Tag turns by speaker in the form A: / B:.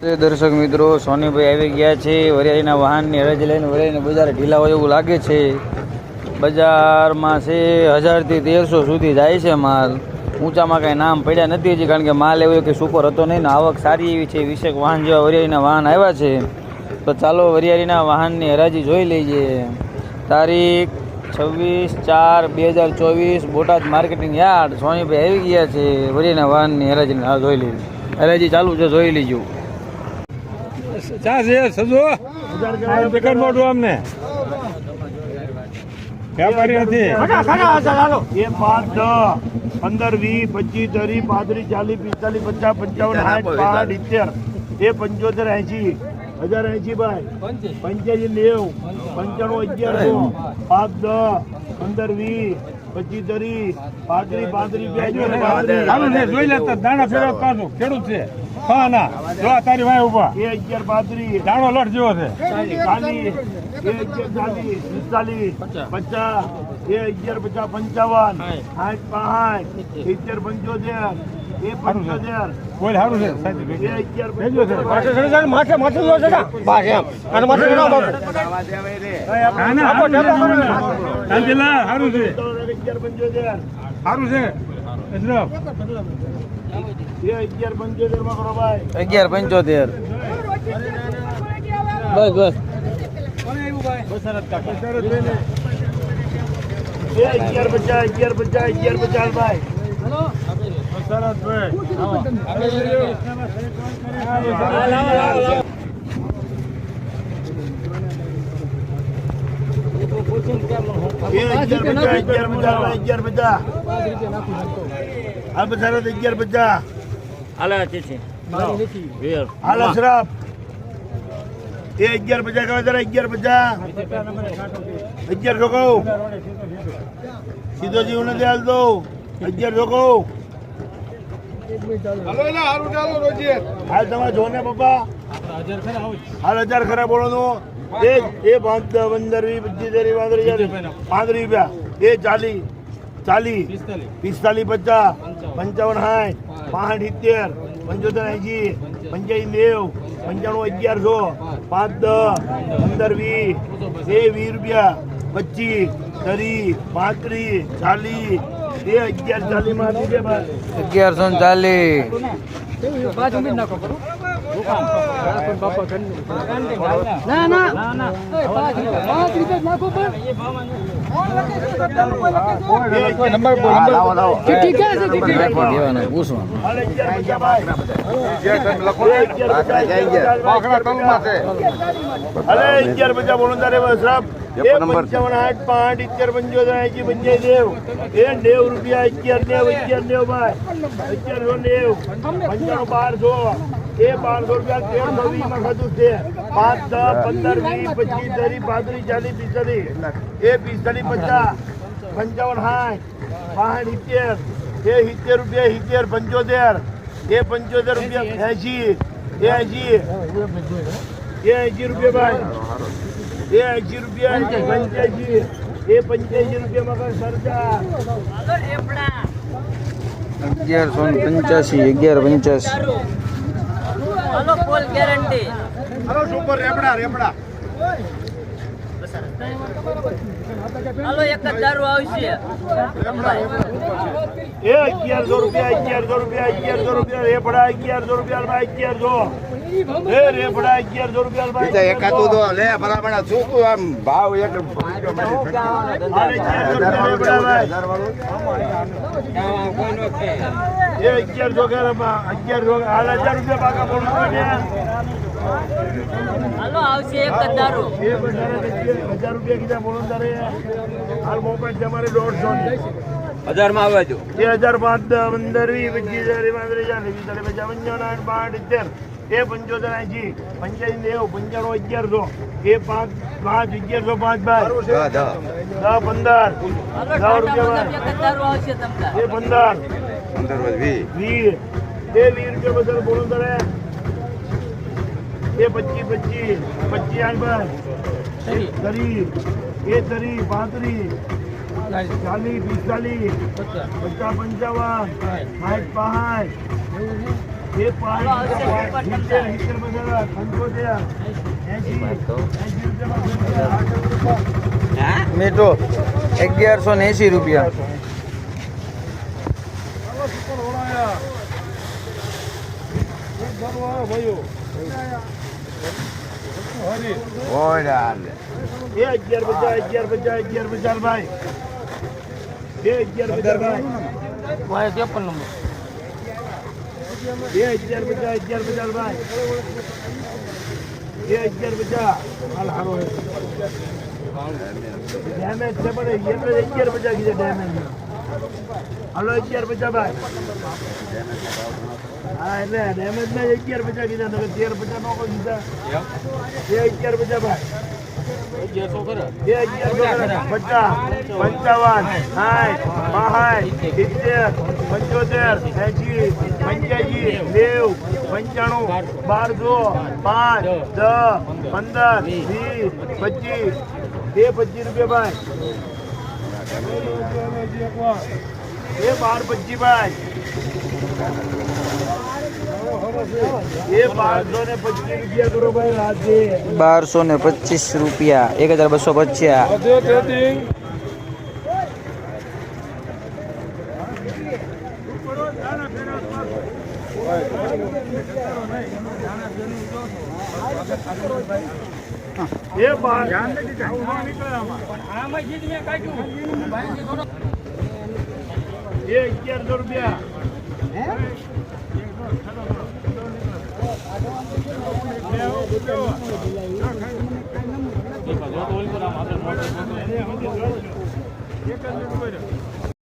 A: દર્શક મિત્રો, સોનીભાઈ આવી ગયા છે, વરિયાળીના વાહનની હરાજી લઈને વરિયાળીના બજાર ઢીલા હોય એવું લાગે છે. બજારમાં છે હજારથી તેરસો સુધી જાય છે માલ. ઊંચામાં કાંઈ નામ પડ્યા નથી હજી, કારણ કે માલ એવો કે સુપર હતો નહીં ને આવક સારી એવી છે, વિશેક વાહન જેવા વરિયાળીના વાહન આવ્યા છે. તો ચાલો વરિયાળીના વાહનની હરાજી જોઈ લઈએ. તારીખ છવ્વીસ ચાર બે હજાર ચોવીસ, બોટાદ માર્કેટિંગ યાર્ડ. સોનીભાઈ આવી ગયા છે, વરિયાળીના વાહનની હરાજીને હા, જોઈ લઈએ. હરાજી ચાલુ છે, જોઈ લીજો.
B: ચા છે સજો. બેકાર મોટું અમને. વ્યાપારી નથી.
C: એ પાંચ દસ પંદર વીસ પચીસ ત્રીસ પાંત્રીસ ચાલીસ પિસ્તાલીસ પચાસ પંચાવન સાઠ પાંચ ઇત્તેર એ પંચોતેર એસી હજાર એસી ભાઈ. પંચ્યાસી નેવ. પંચાણું અગિયારસો પાંચ દસ પંદર વીસ પચીસ ત્રીસ પાંત્રીસ પાંત્રીસ
B: જોઈ લેતા દાણા ફેરવ કાઢો ખેડૂત છે. હા ના જો આ તારી વાય ઊભા
C: એ અગિયાર પાંત્રીસ
B: દાણો લોટ જેવો છે.
C: ચાલીસ એ અગિયાર ચાલીસ પિસ્તાલીસ પચાસ. એ અગિયાર પચાસ પંચાવન સાઠ. પાંચ સિત્તેર. પંચોતેર
B: બોલ સારું છે.
C: એ
B: સાચી છે.
C: માથે માથે જો છે બસ એમ. અને માથે ના?
B: સારું છે. સારું છે.
C: અગિયાર પંચોતેર
A: બસ બસ.
C: એ અગિયાર પચાસ અગિયાર પચાસ અગિયાર પચાસ ભાઈ. અગિયાર પચાસ અગિયાર પચાસ. અગિયાર પચાસ આ બધા અગિયાર પચાસ હાલ અશરફ એ અગિયાર પચાસ કહો જરા અગિયાર બજા અગિયાર સો સીધો જીવ નથી હાલતો. અગિયાર સો હાલ તમે જો ને પપ્પા. હાલ હજાર ખરા બોલો નો એ એ પાંચ પંદર વીસ પચીસ ત્રીસ પાંત્રીસ પાંત્રીસ રૂપિયા. એ ચાલીસ ચાલીસ પિસ્તાલીસ પચાસ. પંચાવન સાઠ પાસઠ સિત્તેર પંચોતેર એંશી પંચ્યાસી નેવ પંચાણું અગિયારસો પાંચ દસ પંદર વીસ બે વીસ રૂપિયા પચીસ ત્રીસ પાંત્રીસ ચાલીસ એ અગિયાર ચાલીસમાં આપી દે
A: અગિયારસો ચાલીસ.
B: ના નંબર
A: પૂછવાનું
B: છે
C: આઠ પાંચ રૂપિયા અગિયાર નેવ અગિયાર નેવ ભાઈ અગિયારસો નેવ પંચાણું બારસો એ બારસો રૂપિયા તેરસો વીસમાં ખાતું છે પાંચ દસ પંદર વીસ પચીસ ત્રીસ પાંત્રીસ ચાલીસ પિસ્તાલીસ એ પિસ્તાલીસ પચાસ પંચાવન સાઠ પાંઠ સિત્તેર એ સિત્તેર રૂપિયા સિત્તેર પંચોતેર એ પંચોતેર રૂપિયા એંશી એ એંશી એ એંશી રૂપિયા ભાઈ એ એંશી રૂપિયા પંચ્યાસી એ પંચ્યાસી રૂપિયા મગર સરદાર
A: અગિયારસો ને પંચ્યાસી અગિયાર પંચ્યાસી.
D: Hello full guarantee
C: hello super રેપડા રેપડા
D: હલો એક જ દારૂ આવશે.
C: એ અગિયારસો રૂપિયા અગિયારસો રૂપિયા અગિયારસો રૂપિયા રેપડા અગિયારસો રૂપિયા અગિયારસો.
E: એક
C: હાલ હજાર
D: આવશે એક જ દારૂ.
C: એ બધા હજાર રૂપિયા કીધા બોલો તારે. હાલ મોબાઈલ તમારે દોઢસો
E: હજારમાં આવે જો.
C: બે હજાર પાંચ પંદર વીસ પચીસ હજાર પાંત્રીસ ચાલીસ પિસ્તાલીસ પચાસ પંચાવન આઠ પાંચ ઇત્તેર એ પંચોતેર એંશી પંચ્યાસી નેવું પંચાણું અગિયારસો. એ પાંચ પાંચ અગિયારસો પાંચ
E: દસ દસ
C: પંદર. દસ રૂપિયા એ પંદર.
E: વીસ.
C: એ વીસ રૂપિયા બધા બોલો તારે એ પચીસ પચીસ. પચીસ આઠ બાર. તરી. એ તરી પાંત્રીસ. ચાલીસ. પિસ્તાલીસ. પચાસ. પંચાવન. સાઠ પાંચ. પાંચ સિત્તેર સિત્તેર પંચોતેર
A: મીઠો. અગિયારસો ને એંસી રૂપિયા.
C: એ અગિયાર પચાસ અગિયાર પચાસ અગિયાર બજાર ભાઈ. બે અગિયાર બજાર ભાઈ.
A: ત્રેપન નંબર.
C: બે અગિયાર પચાસ અગિયાર પચાસ ભાઈ. બે હારો ડેમેજ છે પણ એટલે અગિયાર પચાસ ડેમેજ હાલો, અગિયાર પચાસ ભાઈ. હા, એટલે ડેમેજ ના અગિયાર પચાસ કીધા, નકર તેર પચાસ નો કીધા. બે અગિયાર પચાસ ભાઈ. પંચાવન સાઠ બાસઠ સિત્તેર પંચોતેર એસી પંચ્યાસી નેવ પંચાણું બારસો પાંચ દસ પંદર વીસ પચીસ બે પચીસ રૂપિયા ભાઈ એ બાર પચીસ ભાઈ બારસો ને પચીસ રૂપિયા કરો ભાઈ રાજે
A: બારસો ને પચીસ રૂપિયા એક હજાર બસો પચ્યા
C: એ બાર એ અગિયારસો રૂપિયા